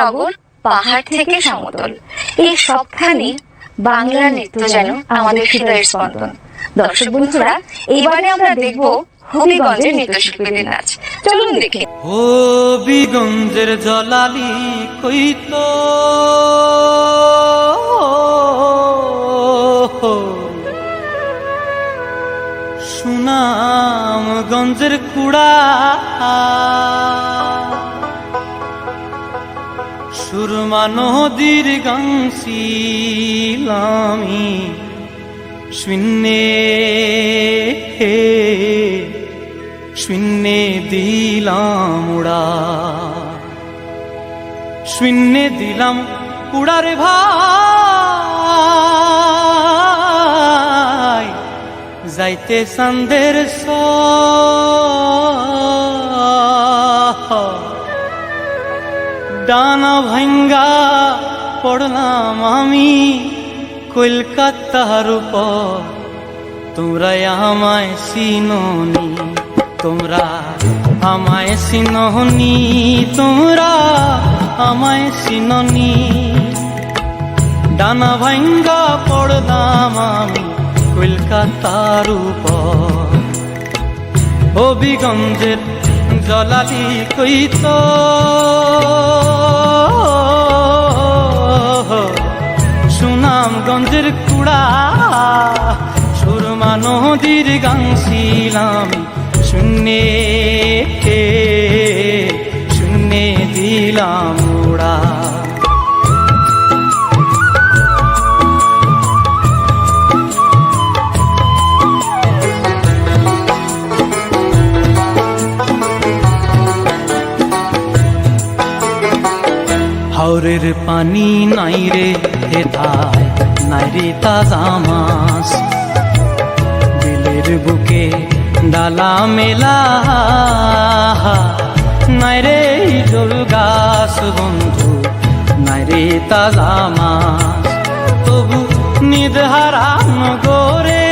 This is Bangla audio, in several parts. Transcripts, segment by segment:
নগর, পাহাড় থেকে সমতল। এই সবখানে বাংলার নৃত্য যেন আমাদের হৃদয়ের স্পন্দন। দর্শক বন্ধুরা, এবারে আমরা দেখব হবিগঞ্জের নৃত্যশিল্পীদের নাচ চলুন দেখি ও বিগঞ্জের জলালি কইত সুনামগঞ্জের কুড়া। সুরমা নদীর গাংশিলামি। শূন্যে হে শূন্যে দিলাম উড়া। শূন্যে দিলাম উড়ারে ভাই। যাইতে সন্দের ডানা ভাঙ্গা পড়লাম আমি, কলকাতার তোমরা আমায় সিননি তোমরা আমায় সিননি তোমরা আমায় সিননি ডানা ভাঙ্গা পড়লাম আমি, কলকাতার উপর। হবিগঞ্জের জলালি কইত সুনামগঞ্জের কুড়া সুরমা নদীর গাংছিলাম শূন্যে শূন্যে দিলাম উড়া হাওরের পানি নাই রে হেথায় নাই রে তাজা মাছ। বিলের বুকে ডালা মেলা নাই রে জল গাছ বন্ধু, নাই রে তাজা মাছ। তবু নিদহারা নগরের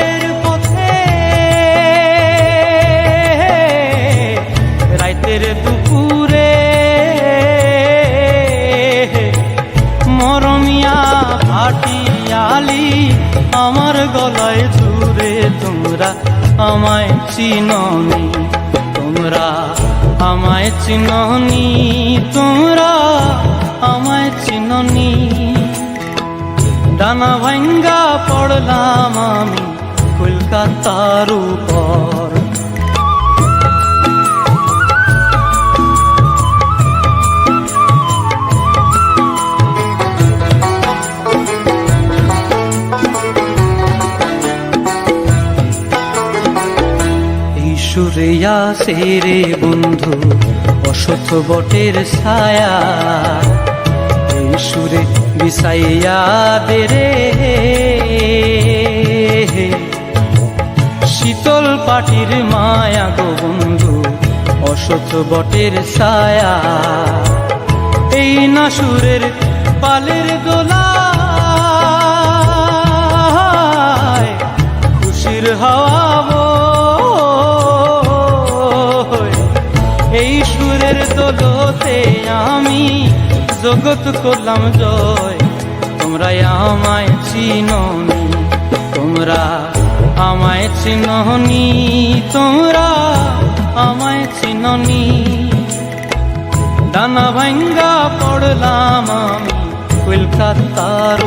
আমার গলায় ঝুরে তোমরা আমায় চিননি, তোমরা আমায় চিননি, তোমরা আমায় চিননি। ডানা ভাঙ্গা পড়লাম আমি কলকাতার উপর। সুরে আসে রে বন্ধু অসত বটের ছায়া। সুরে বিষাইয়া দে রে। শীতল পাটির মায়া গো বন্ধু অসত বটের ছায়া। এই না সুরের পালের দোলা সুরের দোলতে আমি জগৎ করলাম জয়। তোমরা আমায় চিননি, তোমরা আমায় চিননি, তোমরা আমায় চিননি। ডানা ভাঙ্গা পড়লাম আমি কলকাতার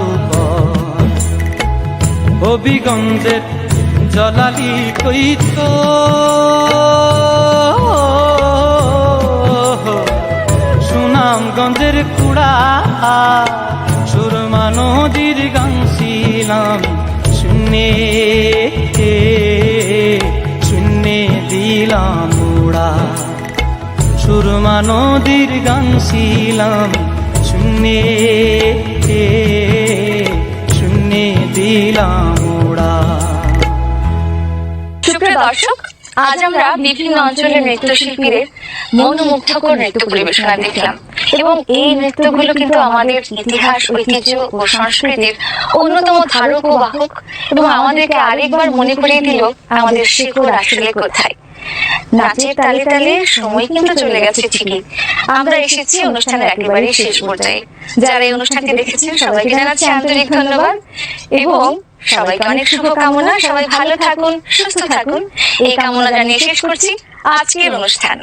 হবিগঞ্জের জলালি কইত সুনামগঞ্জের কুড়া, সুরমা নদীর গাংছিলাম শূন্যে শূন্যে দিলাম উড়া। সুরমা নদীর গাংছিলাম শূন্যে শূন্যে দিলাম উড়া। দর্শক, আজ আমরা বিভিন্ন অঞ্চলের নৃত্যশিল্পীদের মনোমুগ্ধকর নৃত্য পরিবেশনা দেখলাম। এবং এই নৃত্যগুলো কিন্তু আমাদের ইতিহাস ঐতিহ্য ও সংস্কৃতির অন্যতম ধারক ও বাহক এবং আমাদেরকে আরেকবার মনে করিয়ে দিল আমাদের শেকড় আসলে কোথায়। নাচের তালে তালে সময় কিন্তু চলে গেছে ঠিকই। আমরা এসেছি অনুষ্ঠানের একেবারে শেষ পর্যায়ে। যারা এই অনুষ্ঠানটি দেখেছেন সবাইকে জানাচ্ছি আন্তরিক ধন্যবাদ এবং সবাইকে অনেক শুভকামনা। সবাই ভালো থাকুন সুস্থ থাকুন। এই কামনা জানিয়ে শেষ করছি আজকের অনুষ্ঠান।